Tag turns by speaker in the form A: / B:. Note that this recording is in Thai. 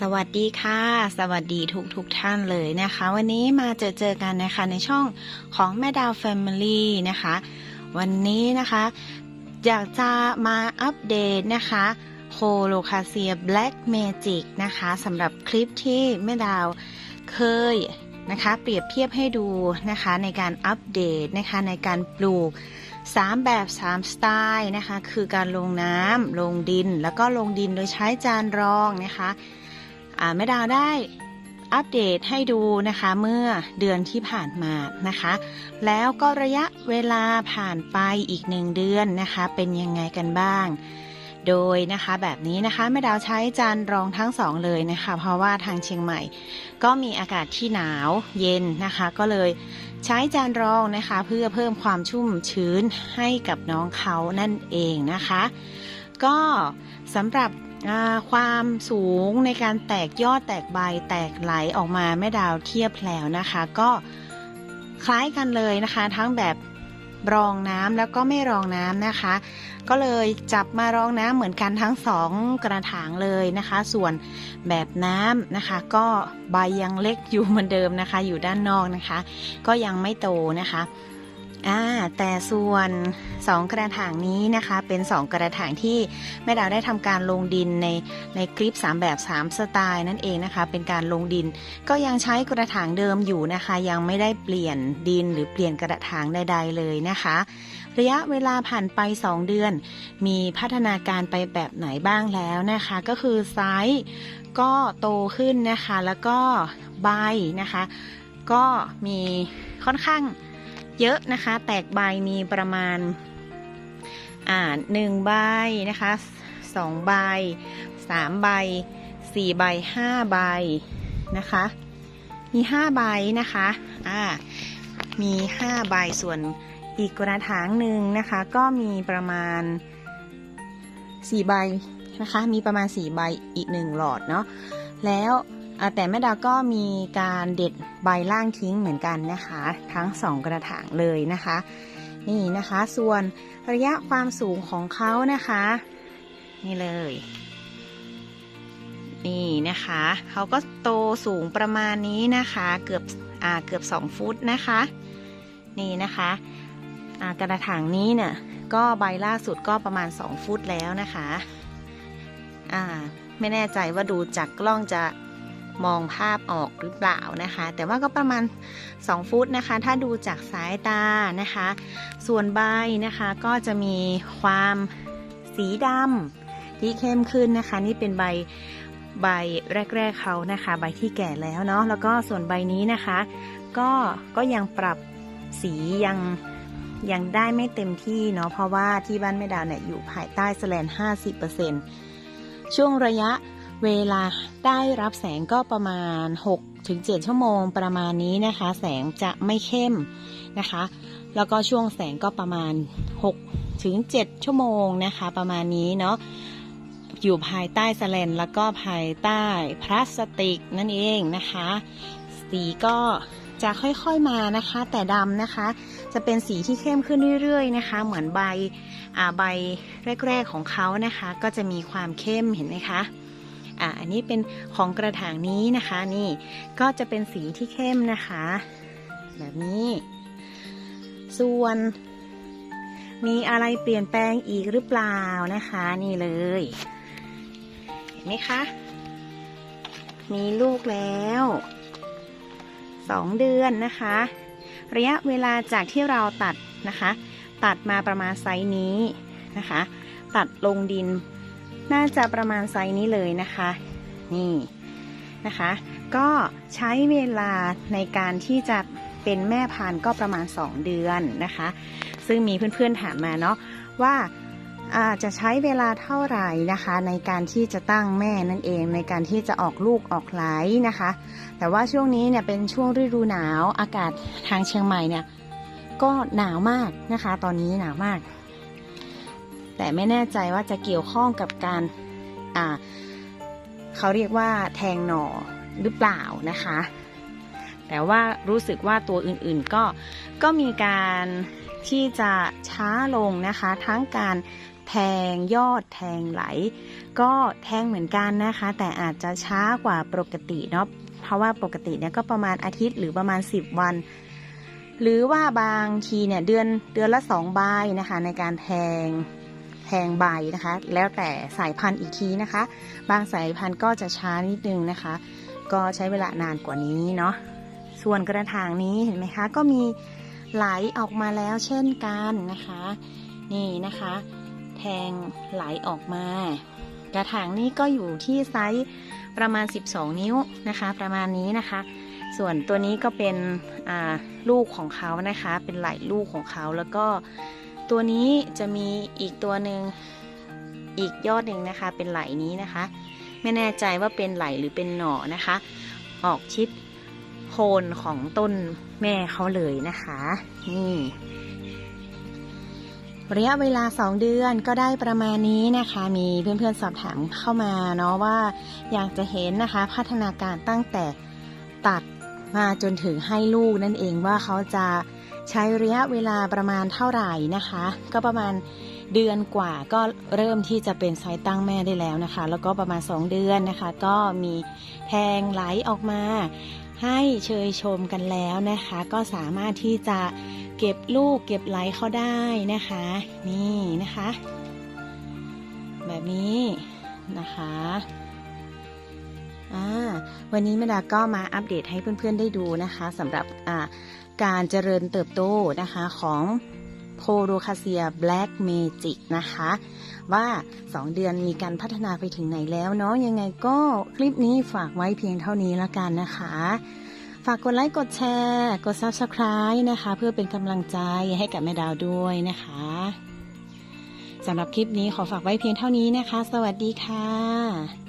A: สวัสดีค่ะ สวัสดีทุกทุกท่านเลยนะคะ วันนี้มาเจอเจอกันนะคะในช่องของแม่ดาวแฟมิลี่นะคะ วันนี้นะคะ อยากจะมาอัปเดตนะคะโคโลคาเซียแบล็กเมจิกนะคะสำหรับคลิปที่แม่ดาวเคยนะคะเปรียบเทียบให้ดูนะคะในการอัปเดตนะคะในการปลูก 3 แบบ 3 สไตล์นะคะคือการลงน้ำลงดิน แล้วก็ลงดินโดยใช้จานรองนะคะ แม่ดาวได้อัปเดตให้ดูนะคะเมื่อเดือนที่ผ่านมานะคะ แล้วก็ระยะเวลาผ่านไปอีกหนึ่งเดือนนะคะ เป็นยังไงกันบ้าง โดยนะคะแบบนี้นะคะแม่ดาวใช้จานรองทั้งสองเลยนะคะ เพราะว่าทางเชียงใหม่ ก็มีอากาศที่หนาวเย็นนะคะ ก็เลยใช้จานรองนะคะ เพื่อเพิ่มความชุ่มชื้นให้กับน้องเขานั่นเองนะคะ ก็สำหรับ ความสูงในการแตกยอดแตกใบแตกไหลออกมาแม่ดาวเทียบแล้วนะคะ ก็คล้ายกันเลยนะคะ ทั้งแบบรองน้ำแล้วก็ไม่รองน้ำนะคะ ก็เลยจับมารองน้ำเหมือนกันทั้งสองกระถางเลยนะคะ ส่วนแบบน้ำนะคะ ก็ใบยังเล็กอยู่เหมือนเดิมนะคะ อยู่ด้านนอกนะคะ ก็ยังไม่โตนะคะ อ่าแต่ส่วนสองกระถางนี้นะคะ เป็นสองกระถางที่แม่ดาวได้ทำการลงดินในในคลิป 3 แบบ 3 สไตล์นั่นเองนะคะ เป็นการลงดิน ก็ยังใช้กระถางเดิมอยู่นะคะ ยังไม่ได้เปลี่ยนดินหรือเปลี่ยนกระถางใดๆเลยนะคะ ระยะเวลาผ่านไป 2 เดือน มีพัฒนาการไปแบบไหนบ้างแล้วนะคะ ก็คือไซส์ก็โตขึ้นนะคะ แล้วก็ใบนะคะ ก็มีค่อนข้าง เยอะนะคะ แตกใบมีประมาณอ่าหนึ่งใบนะคะสองใบสามใบสี่ใบห้าใบนะคะ มีห้าใบนะคะอ่ามีห้าใบส่วนอีกกระถางหนึ่งนะคะ ก็มีประมาณ4ใบนะคะ มีประมาณ4ใบอีก1หลอดเนาะแล้ว แต่แม่ดาก็มีการเด็ดใบล่างทิ้งเหมือนกันนะคะ ทั้ง 2 กระถางเลยนะคะ นี่นะคะ ส่วนระยะความสูงของเขานะคะ นี่เลย นี่นะคะ เขาก็โตสูงประมาณนี้นะคะ เกือบอ่าเกือบ 2 ฟุตนะคะ นี่นะคะอ่ากระถางนี้เนี่ยก็ใบล่าสุดก็ประมาณ 2 ฟุตแล้วนะคะอ่าไม่แน่ใจว่าดูจากกล้องจะ มองภาพออกหรือเปล่านะคะ แต่ว่าก็ประมาณ 2 ฟุตนะคะ ถ้าดูจากสายตานะคะ ส่วนใบนะคะก็จะมีความสีดำที่เข้มขึ้นนะคะ นี่เป็นใบใบแรก ๆเขานะคะ ใบที่แก่แล้วเนาะแล้วก็ส่วนใบนี้นะคะ ก็ก็ยังปรับสียังยังได้ไม่เต็มที่เนาะเพราะว่าที่บ้านแม่ดาวเนี่ยอยู่ภายใต้แสแลน50%ช่วงระยะ เวลาได้รับแสงก็ประมาณ6-7ชั่วโมงประมาณนี้นะคะ แสงจะไม่เข้มนะคะ แล้วก็ช่วงแสงก็ประมาณ6-7ชั่วโมงนะคะ ประมาณนี้เนาะอยู่ภายใต้แสแลนแล้วก็ภายใต้พลาสติกนั่นเองนะคะ สีก็จะค่อยๆมานะคะ แต่ดำนะคะ จะเป็นสีที่เข้มขึ้นเรื่อยๆนะคะ เหมือนใบใบแรกๆของเขานะคะ ก็จะมีความเข้มเห็นไหมคะ อ่าอันนี้เป็นของกระถางนี้นะคะนี่ก็จะเป็นสีที่เข้มนะคะ แบบนี้ ส่วนมีอะไรเปลี่ยนแปลงอีกหรือเปล่านะคะ นี่เลย เห็นไหมคะ มีลูกแล้วสองเดือนนะคะ ระยะเวลาจากที่เราตัดนะคะ ตัดมาประมาณไซส์นี้นะคะ ตัดลงดิน น่าจะประมาณไซส์นี้เลยนะคะ นี่นะคะ ก็ใช้เวลาในการที่จะเป็นแม่พันธุ์ก็ประมาณ 2 เดือนนะคะ ซึ่งมีเพื่อนๆถามมาเนาะว่าอาจะใช้เวลาเท่าไหร่นะคะ ในการที่จะตั้งแม่นั่นเองในการที่จะออกลูกออกไหลนะคะ แต่ว่าช่วงนี้เนี่ยเป็นช่วงฤดูหนาวอากาศทางเชียงใหม่เนี่ยก็หนาวมากนะคะ ตอนนี้หนาวมาก แต่ไม่แน่ใจว่าจะเกี่ยวข้องกับการอ่าเขาเรียกว่าแทงหน่อหรือเปล่านะคะ แต่ว่ารู้สึกว่าตัวอื่นๆก็ก็มีการที่จะช้าลงนะคะ ทั้งการแทงยอดแทงไหล ก็แทงเหมือนกันนะคะ แต่อาจจะช้ากว่าปกติเนาะเพราะว่าปกติเนี่ยก็ประมาณอาทิตย์หรือประมาณ 10 วัน หรือว่าบางทีเนี่ยเดือนเดือนละสองใบนะคะในการแทง แทงใบนะคะ แล้วแต่สายพันธุ์อีกทีนะคะ บางสายพันธุ์ก็จะช้านิดนึงนะคะ ก็ใช้เวลานานกว่านี้เนาะส่วนกระถางนี้เห็นไหมคะ ก็มีไหลออกมาแล้วเช่นกันนะคะ นี่นะคะ แทงไหลออกมา กระถางนี้ก็อยู่ที่ไซส์ประมาณ 12 นิ้วนะคะ ประมาณนี้นะคะ ส่วนตัวนี้ก็เป็นลูกของเขานะคะ เป็นไหลลูกของเขาแล้วก็ ตัวนี้จะมีอีกตัวหนึ่งอีกยอดหนึ่งนะคะ เป็นไหลนี้นะคะ ไม่แน่ใจว่าเป็นไหลหรือเป็นหน่อนะคะ ออกชิดโคนของต้นแม่เขาเลยนะคะ นี่ระยะเวลา 2 เดือนก็ได้ประมาณนี้นะคะ มีเพื่อนๆสอบถามเข้ามาเนาะว่าอยากจะเห็นนะคะ พัฒนาการตั้งแต่ตัดมาจนถึงให้ลูกนั่นเองว่าเขาจะ ใช้ระยะเวลาประมาณเท่าไหร่นะคะ ก็ประมาณเดือนกว่าก็เริ่มที่จะเป็นไซส์ตั้งแม่ได้แล้วนะคะ แล้วก็ประมาณ 2 เดือนนะคะ ก็มีแทงไหลออกมาให้เชยชมกันแล้วนะคะ ก็สามารถที่จะเก็บลูกเก็บไหลเขาได้นะคะ นี่นะคะ แบบนี้นะคะวันนี้แม่ดาก็มาอัปเดตให้เพื่อนๆได้ดูนะคะสำหรับอ่า การเจริญเติบโตนะคะของโพโรคาเซียแบล็กเมจิกนะคะ ว่า 2 เดือนมีการพัฒนาไปถึงไหนแล้วเนาะยังไงก็คลิปนี้ฝากไว้เพียงเท่านี้ละกันนะคะ ฝากกดไลค์กดแชร์ กด Subscribe นะคะ เพื่อเป็นกำลังใจให้กับแม่ดาวด้วยนะคะสำหรับคลิปนี้ขอฝากไว้เพียงเท่านี้นะคะ สวัสดีค่ะ